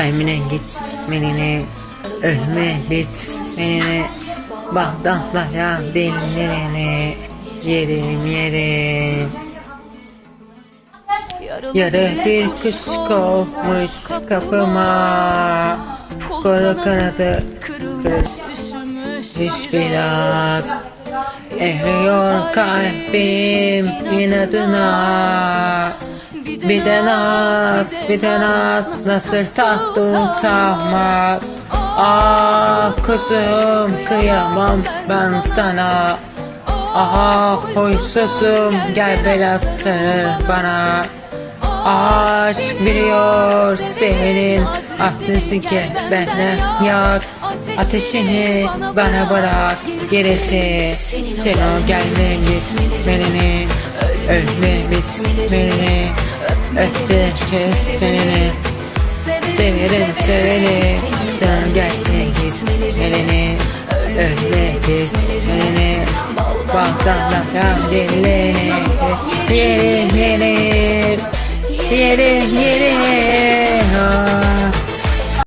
Emine git menine Ölme bit menine Bağdatlara dillerini Yerim yerim. Yara bir kuş kovmuş kapıma. Kara kanadı Kırılmış Hiç biraz. Eriyor kalbim inadına Bir de naz, bir de naz Nasır tatlı utanmaz Ah kuzum kıyamam ben sana. Aha huysuzum gel biraz sarıl bana. Aşk biliyor sevinin aklını gel benden yak. Ateşini bana bırak gerisi Sen o gelme git beni Ölme bit beni Öpme kes beni. Severim seveni. Sen gelme git beni Ölme git beni Bağdatlayan dillerini Yerim yerim. Yerim yerim